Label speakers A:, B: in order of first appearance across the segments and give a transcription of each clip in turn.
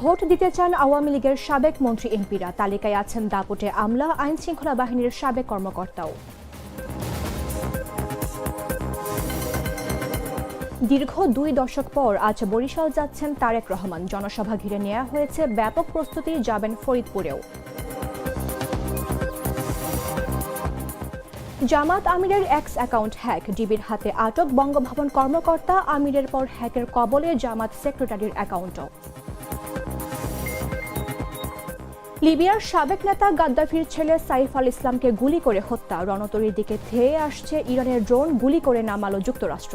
A: Vote দিতে চান আওয়ামী লীগের সাবেক মন্ত্রী এমপিরা। তালিকায় আছেন দাপটে আমলা আইন শৃঙ্খলা বাহিনীর সাবেক কর্মকর্তাও। দীর্ঘ দুই দশক পর আজ বরিশাল যাচ্ছেন তারেক রহমান। জনসভা ঘিরে নেওয়া হয়েছে ব্যাপক প্রস্তুতি, যাবেন ফরিদপুরেও। জামাত আমিরের এক্স অ্যাকাউন্ট হ্যাক। ডিবির হাতে আটক বঙ্গভবন কর্মকর্তা, আমিরের পর হ্যাকের কবলে জামাত সেক্রেটারির অ্যাকাউন্টও। লিবিয়ার সাবেক নেতা গাদ্দাফির ছেলে সাইফ আল ইসলামকে গুলি করে হত্যা। রণতরীর দিকে ধেয়ে আসছে ইরানের ড্রোন, গুলি করে নামালো যুক্তরাষ্ট্র।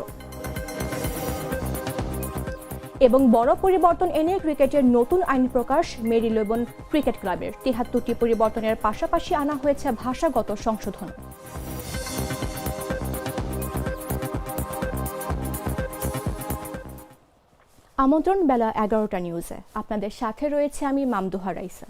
A: এবং বড় পরিবর্তন এনে ক্রিকেটের নতুন আইন প্রকাশ মেরি লেবন ক্রিকেট ক্লাবের। তিহাত্তরটি পরিবর্তনের পাশাপাশি আনা হয়েছে ভাষাগত সংশোধন। আমন্ত্রণ বেলা এগারোটা নিউজে। আপনাদের সাথে রয়েছে আমি মামদুহা রাইসা।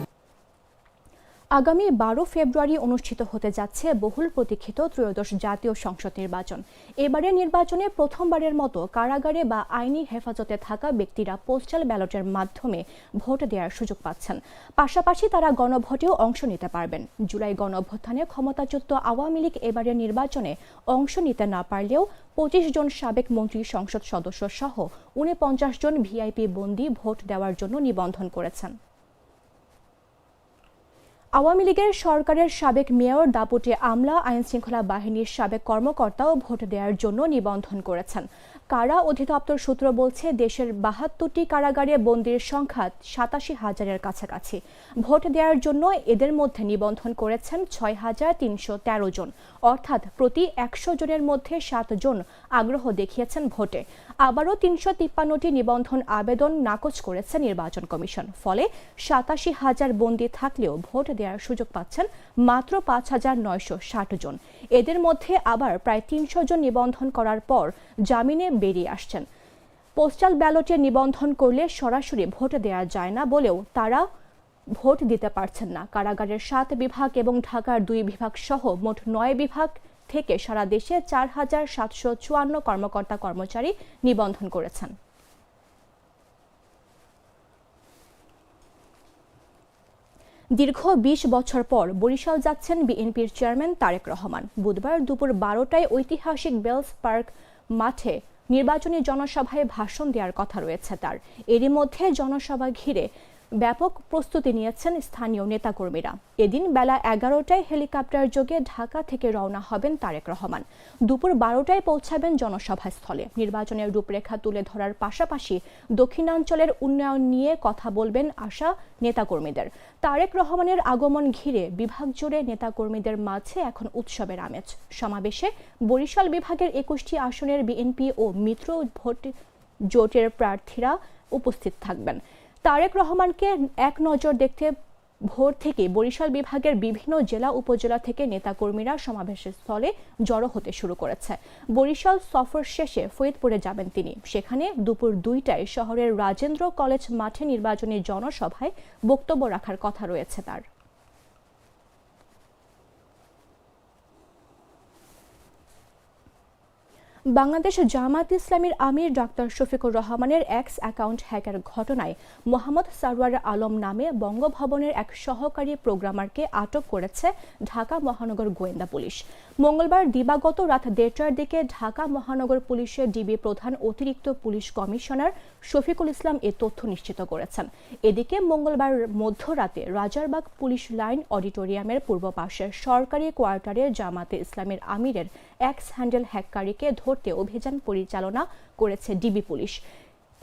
A: আগামী বারো ফেব্রুয়ারি অনুষ্ঠিত হতে যাচ্ছে বহুল প্রতীক্ষিত ত্রয়োদশ জাতীয় সংসদ নির্বাচন। এবারের নির্বাচনে প্রথমবারের মতো কারাগারে বা আইনি হেফাজতে থাকা ব্যক্তিরা পোস্টাল ব্যালটের মাধ্যমে ভোট দেওয়ার সুযোগ পাচ্ছেন। পাশাপাশি তারা গণভোটেও অংশ নিতে পারবেন। জুলাই গণঅভ্যুত্থানে ক্ষমতাচ্যুত আওয়ামী লীগ এবারের নির্বাচনে অংশ নিতে না পারলেও পঁচিশ জন সাবেক মন্ত্রী, সংসদ সদস্য সহ উনপঞ্চাশ জন ভিআইপি বন্দী ভোট দেওয়ার জন্য নিবন্ধন করেছেন। আওয়ামী লীগের সরকারের সাবেক মেয়র দাপুটে আমলা আইন শৃঙ্খলা বাহিনীর সাবেক কর্মকর্তাও ভোট দেওয়ার জন্য নিবন্ধন করেছেন। কারা অধিদপ্তর সূত্র বলছে, দেশের বাহাত্তরটি কারাগারে বন্দির সংখ্যা সাতাশি হাজারের কাছাকাছি। ভোট দেওয়ার জন্য এদের মধ্যে নিবন্ধন করেছেন ছয় হাজার তিনশো তেরো জন। অর্থাৎ প্রতি একশো জনের মধ্যে সাত জন আগ্রহ দেখিয়েছেন ভোটে। আবারও তিনশো তিপ্পান্নটি নিবন্ধন আবেদন নাকচ করেছে নির্বাচন কমিশন। ফলে সাতাশি হাজার বন্দী থাকলেও ভোট দেওয়ার সুযোগ পাচ্ছেন মাত্র পাঁচ হাজার নয়শো ষাট জন। এদের মধ্যে আবার প্রায় তিনশো জন নিবন্ধন করার পর জামিনে বেরিয়ে আসছেন। পোস্টাল ব্যালটে নিবন্ধন করলে সরাসরি ভোট দেওয়া যায় না বলেও তারা ভোট দিতে পারছেন না। কারাগারের সাত বিভাগ এবং ঢাকার দুই বিভাগ সহ মোট নয় বিভাগ থেকে সারা দেশে চার হাজার সাতশো চুয়ান্ন কর্মকর্তা কর্মচারী নিবন্ধন করেছেন। দীর্ঘ বিশ বছর পর বরিশাল যাচ্ছেন বিএনপির চেয়ারম্যান তারেক রহমান। বুধবার দুপুর বারোটায় ঐতিহাসিক বেলস পার্ক মাঠে নির্বাচনী জনসভায় ভাষণ দেওয়ার কথা রয়েছে তার। এরই মধ্যে জনসভা ঘিরে ব্যাপক প্রস্তুতি নিয়েছেন স্থানীয় নেতাকর্মীরা। এদিন বেলা এগারোটায় হেলিকপ্টার যোগে ঢাকা থেকে রওনা হবেন তারেক রহমান। দুপুর বারোটায় পৌঁছাবেন জনসভাস্থলে। নির্বাচনের রূপরেখা তুলে ধরার পাশাপাশি দক্ষিণাঞ্চলের উন্নয়ন নিয়ে কথা বলবেন আশা নেতাকর্মীদের। তারেক রহমানের আগমন ঘিরে বিভাগ জুড়ে নেতাকর্মীদের মাঝে এখন উৎসবের আমেজ। সমাবেশে বরিশাল বিভাগের একুশটি আসনের বিএনপি ও মিত্র ভোট জোটের প্রার্থীরা উপস্থিত থাকবেন। তারেক রহমানকে এক নজর দেখতে ভোর থেকে বরিশাল বিভাগের বিভিন্ন জেলা উপজেলা থেকে নেতাকর্মীরা সমাবেশের স্থলে জড়ো হতে শুরু করেছে। বরিশাল সফর শেষে ফরিদপুরে যাবেন তিনি। সেখানে দুপুর দুইটায় শহরের রাজেন্দ্র কলেজ মাঠে নির্বাচনী জনসভায় বক্তব্য রাখার কথা রয়েছে তার। বাংলাদেশ জামাত ইসলামীর আমির ডাক্তার শফিকুর রহমানের এক্স অ্যাকাউন্ট হ্যাকার ঘটনায় মোহাম্মদ সারওয়ার আলম নামে বঙ্গভবনের এক সহকারী প্রোগ্রামারকে আটক করেছে ঢাকা মহানগর গোয়েন্দা পুলিশ। মঙ্গলবার দিবাগত রাত দেড়টার দিকে ঢাকা মহানগর পুলিশের ডিবি প্রধান অতিরিক্ত পুলিশ কমিশনার শফিকুল ইসলাম এ তথ্য নিশ্চিত করেছেন। এদিকে মঙ্গলবার মধ্যরাতে রাজারবাগ পুলিশ লাইন অডিটোরিয়ামের পূর্ব পাশের সরকারি কোয়ার্টারে জামাতে ইসলামের আমিরের এক্স হ্যান্ডেল হ্যাককারীকে ধরতে অভিযান পরিচালনা করেছে ডিবি পুলিশ।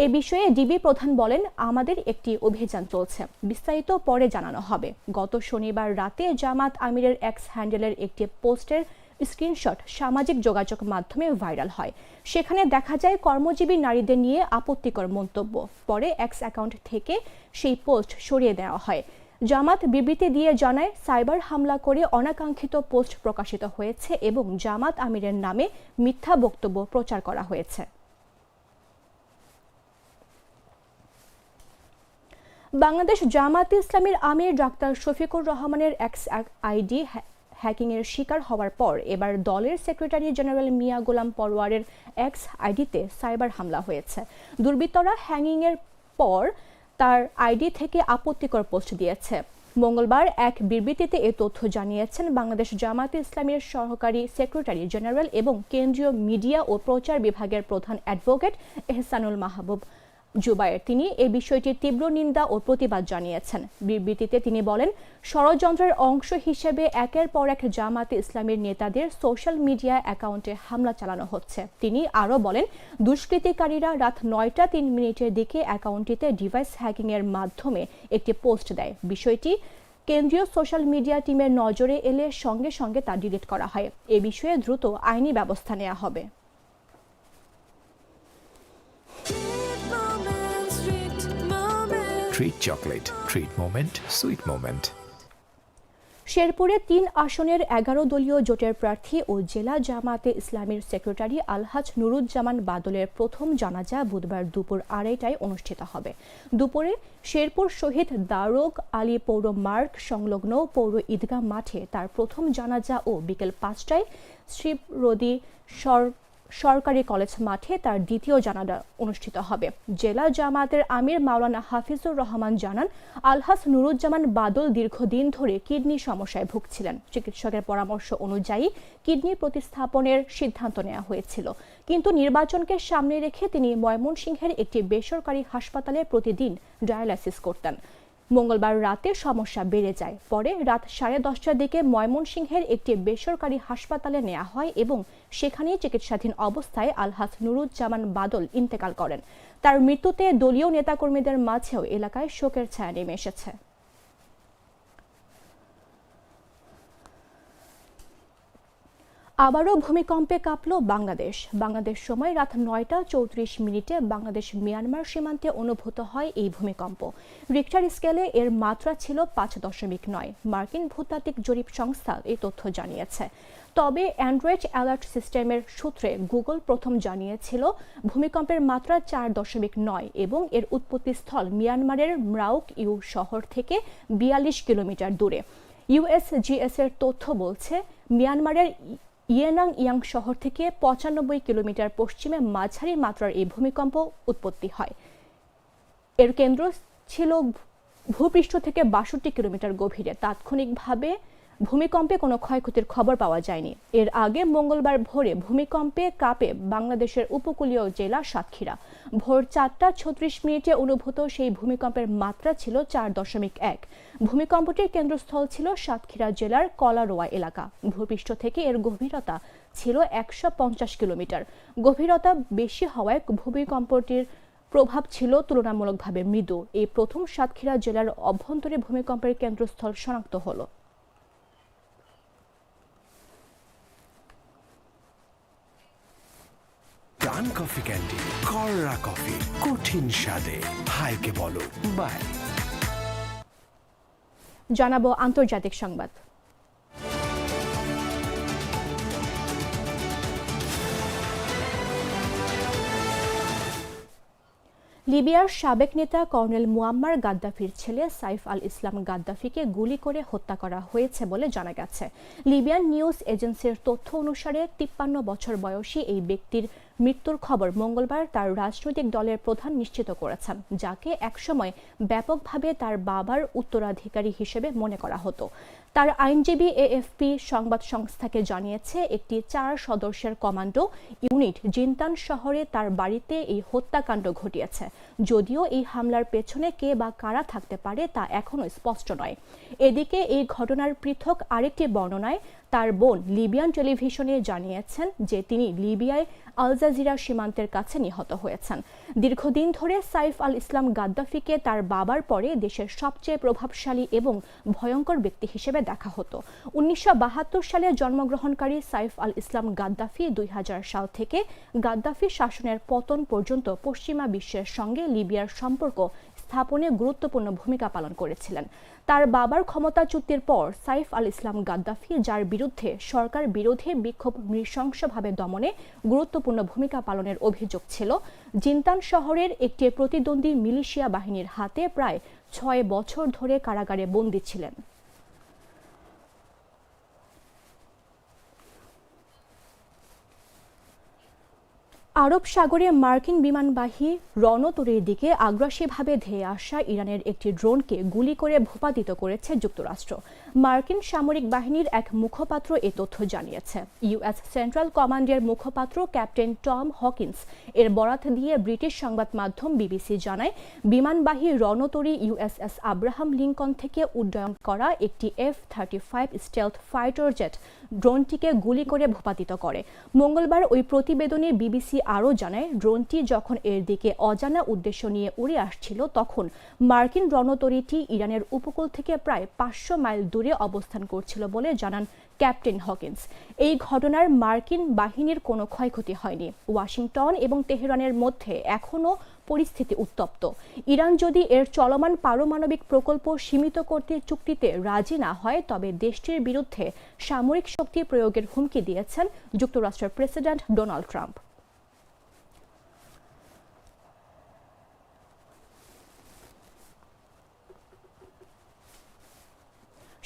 A: এ বিষয়ে ডিবি প্রধান বলেন, আমাদের একটি অভিযান চলছে। বিস্তারিত পরে জানানো হবে। গত শনিবার রাতে জামাত আমিরের এক্স হ্যান্ডেলের একটি পোস্টের স্ক্রিনশট সামাজিক যোগাযোগ মাধ্যমে ভাইরাল হয়। সেখানে দেখা যায় কর্মজীবী নারীদের নিয়ে আপত্তিকর মন্তব্য। পরে এক্স অ্যাকাউন্ট থেকে সেই পোস্ট সরিয়ে দেওয়া হয়। জামাত বিবৃতি দিয়ে জানায়, সাইবার হামলা করে অনাকাঙ্ক্ষিত পোস্ট প্রকাশিত হয়েছে এবং জামাত আমিরের নামে মিথ্যা বক্তব্য প্রচার করা হয়েছে। বাংলাদেশ জামাত ইসলামের আমির ডাক্তার শফিকুর রহমানের এক্স আইডি হ্যাকিংয়ের শিকার হওয়ার পর এবার দলের সেক্রেটারি জেনারেল মিয়া গোলাম পরোয়ারের এক্স আইডিতে সাইবার হামলা হয়েছে। দুর্বৃত্তরা হ্যাঙ্গিংয়ের পর তার আইডি থেকে আপত্তিকর পোস্ট দিয়েছে। মঙ্গলবার এক বিবৃতিতে এ তথ্য জানিয়েছেন বাংলাদেশ জামাতে ইসলামীর সহকারী সেক্রেটারি জেনারেল এবং কেন্দ্রীয় মিডিয়া ও প্রচার বিভাগের প্রধান অ্যাডভোকেট এহসানুল মাহবুব। জুবায়ের তিনি এই বিষয়টির তীব্র নিন্দা ও প্রতিবাদ জানিয়েছেন। বিবৃতিতে তিনি বলেন, ষড়যন্ত্রের অংশ হিসেবে একের পর এক জামাতে ইসলামের নেতাদের সোশ্যাল মিডিয়া অ্যাকাউন্টে হামলা চালানো হচ্ছে। তিনি আরও বলেন, দুষ্কৃতিকারীরা রাত নয়টা তিন মিনিটের দিকে অ্যাকাউন্টটিতে ডিভাইস হ্যাকিংয়ের মাধ্যমে একটি পোস্ট দেয়। বিষয়টি কেন্দ্রীয় সোশ্যাল মিডিয়া টিমের নজরে এলে সঙ্গে সঙ্গে তা ডিলিট করা হয়। এ বিষয়ে দ্রুত আইনি ব্যবস্থা নেওয়া হবে।
B: Treat chocolate. Treat moment. Sweet moment.
A: শেরপুরে তিন আসনের এগারো দলীয় জোটের প্রার্থী ও জেলা জামাতে ইসলামীর সেক্রেটারি আলহাজ নুরুজ্জামান বাদলের প্রথম জানাজা বুধবার দুপুর আড়াইটায় অনুষ্ঠিত হবে দুপুরে শেরপুর শহীদ দারোগ আলী পৌর মার্গ সংলগ্ন পৌর ঈদগাহ মাঠে তার প্রথম জানাজা ও বিকেল পাঁচটায় শ্রীরদি সর সরকারি কলেজ মাঠে তার দ্বিতীয় জানাজা অনুষ্ঠিত হবে। জেলা জামাতের আমির মাওলানা হাফিজুর রহমান জানান, আলহাস নুরুজ্জামান বাদল দীর্ঘদিন ধরে কিডনি সমস্যায় ভুগছিলেন। চিকিৎসকের পরামর্শ অনুযায়ী কিডনি প্রতিস্থাপনের সিদ্ধান্ত নেওয়া হয়েছিল। কিন্তু নির্বাচনকে সামনে রেখে তিনি ময়মনসিংহের একটি বেসরকারি হাসপাতালে প্রতিদিন ডায়ালাইসিস করতেন। মঙ্গলবার রাতে সমস্যা বেড়ে যায়। পরে রাত সাড়ে দশটার দিকে ময়মনসিংহের একটি বেসরকারি হাসপাতালে নেওয়া হয় এবং সেখানেই চিকিৎসাধীন অবস্থায় আলহাস নুরুজ্জামান বাদল ইন্তেকাল করেন। তার মৃত্যুতে দলীয় নেতাকর্মীদের মাঝেও এলাকায় শোকের ছায়া নেমে এসেছে। আবারও ভূমিকম্পে কাঁপল বাংলাদেশ। বাংলাদেশ সময় রাত নয়টা চৌত্রিশ মিনিটে বাংলাদেশ মিয়ানমার সীমান্তে অনুভূত হয় এই ভূমিকম্প। রিক্টার স্কেলে এর মাত্রা ছিল পাঁচ দশমিক নয়। মার্কিন ভূতাত্ত্বিক জরিপ সংস্থা এই তথ্য জানিয়েছে। তবে অ্যান্ড্রয়েড অ্যালার্ট সিস্টেমের সূত্রে গুগল প্রথম জানিয়েছিল, ভূমিকম্পের মাত্রা চার দশমিক নয় এবং এর উৎপত্তিস্থল মিয়ানমারের ম্রাউক ইউ শহর থেকে বিয়াল্লিশ কিলোমিটার দূরে। ইউএসজিএস এর তথ্য বলছে, মিয়ানমারের ইয়েনাং ইয়াং শহর থেকে পঁচানব্বই কিলোমিটার পশ্চিমে মাঝারি মাত্রার এই ভূমিকম্প উৎপত্তি হয়। এর কেন্দ্র ছিল ভূপৃষ্ঠ থেকে বাষট্টি কিলোমিটার গভীরে। তাৎক্ষণিকভাবে ভূমিকম্পে কোনো ক্ষয়ক্ষতির খবর পাওয়া যায়নি। এর আগে মঙ্গলবার ভোরে ভূমিকম্পে কাঁপে বাংলাদেশের উপকূলীয় জেলা সাতক্ষীরা। ভোর চারটা ছত্রিশ মিনিটে অনুভূত সেই ভূমিকম্পের মাত্রা ছিল চার দশমিক এক। ভূমিকম্পটির কেন্দ্রস্থল ছিল সাতক্ষীরা জেলার কলারোয়া এলাকা। ভূপৃষ্ঠ থেকে এর গভীরতা ছিল একশো পঞ্চাশ কিলোমিটার। গভীরতা বেশি হওয়ায় ভূমিকম্পটির প্রভাব ছিল তুলনামূলকভাবে মৃদু। এই প্রথম সাতক্ষীরা জেলার অভ্যন্তরে ভূমিকম্পের কেন্দ্রস্থল শনাক্ত হলো।
B: প্রাণ কফি ক্যান্ডি, কররা কফি, কঠিন স্বাদে। হাইকে বলো, বাই।
A: জানাব আন্তর্জাতিক সংবাদ। লিবিয়ার সাবেক নেতা কর্নেল মুয়াম্মার গাদ্দাফির ছেলে সাইফ আল ইসলাম গাদ্দাফিকে গুলি করে হত্যা করা হয়েছে বলে জানা গেছে। লিবিয়ান নিউজ এজেন্সির তথ্য অনুসারে তিপ্পান্ন বছর বয়সী এই ব্যক্তির মৃত্যুর খবর মঙ্গলবার তার রাজনৈতিক দলের প্রধান নিশ্চিত করেছেন, যাকে একসময় ব্যাপকভাবে তার বাবার উত্তরাধিকারী হিসেবে মনে করা হতো। তার আইনজীবী এএফপি সংবাদ সংস্থাকে জানিয়েছে, একটি চার সদস্যের কমান্ডো ইউনিট জিনতান শহরে তার বাড়িতে এই হত্যাকাণ্ড ঘটিয়েছে। যদিও এই হামলার পেছনে কে বা কারা থাকতে পারে তা এখনও স্পষ্ট নয়। এদিকে এই ঘটনার পৃথক আরেকটি বর্ণনায় তার বোন লিবিয়ান টেলিভিশনে জানিয়েছেন যে তিনি লিবিয়ায় আল জাজিরা সীমান্তের কাছে নিহত হয়েছেন। দীর্ঘদিন ধরে সাইফ আল ইসলাম গাদ্দাফিকে তার বাবার পরে দেশের সবচেয়ে প্রভাবশালী এবং ভয়ঙ্কর ব্যক্তি হিসেবে দেখা হতো। উনিশশো বাহাত্তর সালে জন্মগ্রহণকারী সাইফ আল ইসলাম গাদ্দাফি দুই সাল থেকে গাদ্দাফি শাসনের পতন পর্যন্ত পশ্চিমা বিশ্বের সঙ্গে লিবিয়ার সম্পর্ক স্থাপনে গুরুত্বপূর্ণ ভূমিকা পালন করেছিলেন। তার বাবার ক্ষমতাচ্যুতির পর সাইফ আল ইসলাম গাদ্দাফি, যার বিরুদ্ধে সরকার বিরোধী বিক্ষোভ নৃশংসভাবে দমনে গুরুত্বপূর্ণ ভূমিকা পালনের অভিযোগ ছিল। জিন্তান শহরের একটি প্রতিদ্বন্দ্বী মিলিশিয়া বাহিনীর হাতে প্রায় ছয় বছর ধরে কারাগারে বন্দী ছিলেন। আরব সাগরে মার্কিন বিমানবাহী রণতরীর দিকে আগ্রাসীভাবে ধেয়ে আসা ইরানের একটি ড্রোনকে গুলি করে ভূপাতিত করেছে যুক্তরাষ্ট্র। মার্কিন সামরিক বাহিনীর এক মুখপাত্র এ তথ্য জানিয়েছে। ইউএস সেন্ট্রাল কমান্ডের মুখপাত্র ক্যাপ্টেন টম হকিন্স এর বরাত দিয়ে ব্রিটিশ সংবাদ মাধ্যম বিবিসি জানায়, বিমানবাহী রণতরী ইউএসএস আব্রাহাম লিঙ্কন থেকে উড্ডয়ন করা একটি F thirty five stealth fighter jet ড্রোনটিকে গুলি করে ভূপাতিত করে। মঙ্গলবার ওই প্রতিবেদনে বিবিসি আরও জানায়, ড্রোনটি যখন এর দিকে অজানা উদ্দেশ্য নিয়ে উড়ে আসছিল, তখন মার্কিন রণতরীটি ইরানের উপকূল থেকে প্রায় পাঁচশো মাইল দূরে অবস্থান করছিল বলে জানান ক্যাপ্টেন হকিন্স। এই ঘটনার মার্কিন বাহিনীর কোনো ক্ষয়ক্ষতি হয়নি। ওয়াশিংটন এবং তেহরানের মধ্যে এখনও পরিস্থিতি উত্তপ্ত। ইরান যদি এর চলমান পারমাণবিক প্রকল্প সীমিত করতে চুক্তিতে রাজি না হয়, তবে দেশটির বিরুদ্ধে সামরিক শক্তি প্রয়োগের হুমকি দিয়েছেন যুক্তরাষ্ট্রের প্রেসিডেন্ট ডোনাল্ড ট্রাম্প।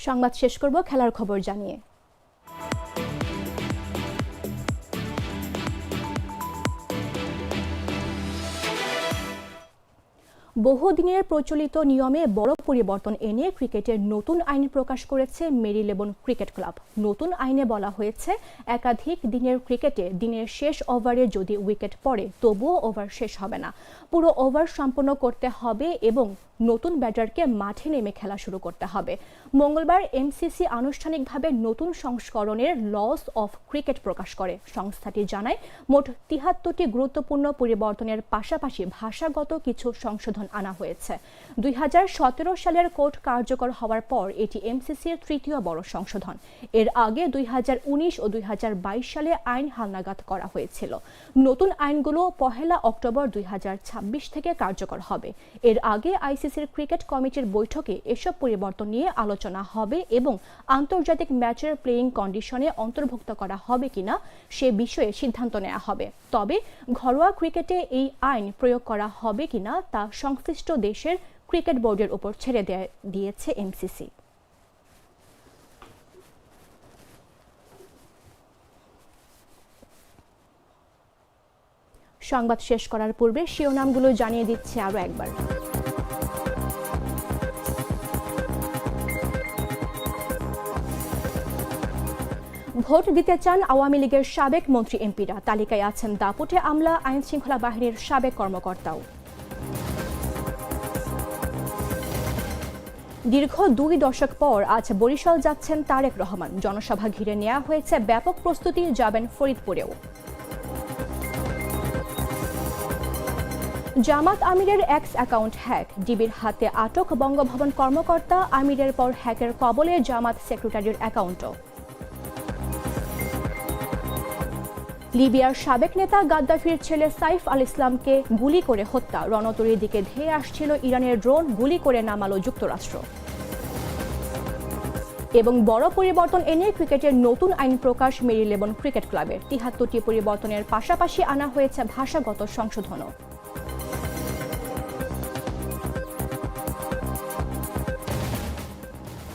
A: সংবাদ শেষ করব, খেলার খবর জানিয়ে। বহুদিনের প্রচলিত নিয়মে বড় পরিবর্তন এনে ক্রিকেটের নতুন আইন প্রকাশ করেছে মেরিলেবন ক্রিকেট ক্লাব। নতুন আইনে বলা হয়েছে, একাধিক দিনের ক্রিকেটে দিনের শেষ ওভারে যদি উইকেট পড়ে, তবুও ওভার শেষ হবে না। পুরো ওভার সম্পন্ন করতে হবে এবং নতুন ব্যাটারকে মাঠে নেমে খেলা শুরু করতে হবে। মঙ্গলবার এমসিসি আনুষ্ঠানিকভাবে নতুন সংস্করণের লস অফ ক্রিকেট প্রকাশ করে। সংস্থাটি জানায়, মোট তিহাত্তরটি গুরুত্বপূর্ণ পরিবর্তনের পাশাপাশি ভাষাগত কিছু সংশোধন আনা হয়েছে। দুই সালের কোর্ট কার্যকর হওয়ার পর এটি এমসিসির তৃতীয় বড় সংশোধন। এর আগে দুই হাজার উনিশ ও দুই হাজার বাইশ সালে আইন হালনাগাদ করা হয়েছিল। নতুন আইনগুলো পহেলা অক্টোবর দুই হাজার ছাব্বিশ থেকে কার্যকর হবে। এর আগে আইসিসির ক্রিকেট কমিটির বৈঠকে এসব পরিবর্তন নিয়ে আলোচনা হবে এবং আন্তর্জাতিক ম্যাচের প্লেয়িং কন্ডিশনে অন্তর্ভুক্ত করা হবে কিনা সে বিষয়ে সিদ্ধান্ত নেওয়া হবে। তবে ঘরোয়া ক্রিকেটে এই আইন প্রয়োগ করা হবে কিনা তা সংশ্লিষ্ট দেশের ক্রিকেট বোর্ডের উপর ছেড়ে দেয়া- দিয়েছে এমসিসি। সংবাদ শেষ করার পূর্বে শিরোনামগুলো জানিয়ে দিচ্ছে আরও একবার। ভোট দিতে চান আওয়ামী লীগের সাবেক মন্ত্রী এমপিরা। তালিকায় আছেন দাপুটে আমলা আইন শৃঙ্খলা বাহিনীর সাবেক কর্মকর্তাও। দীর্ঘ দুই দশক পর আজ বরিশাল যাচ্ছেন তারেক রহমান। জনসভা ঘিরে নেওয়া হয়েছে ব্যাপক প্রস্তুতি, যাবেন ফরিদপুরেও। জামাত আমিরের এক্স অ্যাকাউন্ট হ্যাক। ডিবির হাতে আটক বঙ্গভবন কর্মকর্তা, আমিরের পর হ্যাকের কবলে জামাত সেক্রেটারির অ্যাকাউন্টও। লিবিয়ার সাবেক নেতা গাদ্দাফির ছেলে সাইফ আল ইসলামকে গুলি করে হত্যা। রণতরীর দিকে ধেয়ে আসছিল ইরানের ড্রোন, গুলি করে নামালো যুক্তরাষ্ট্র। এবং বড় পরিবর্তন এনে ক্রিকেটের নতুন আইন প্রকাশ মেরিলেবন ক্রিকেট ক্লাবের। তিহাত্তরটি পরিবর্তনের পাশাপাশি আনা হয়েছে ভাষাগত সংশোধনও।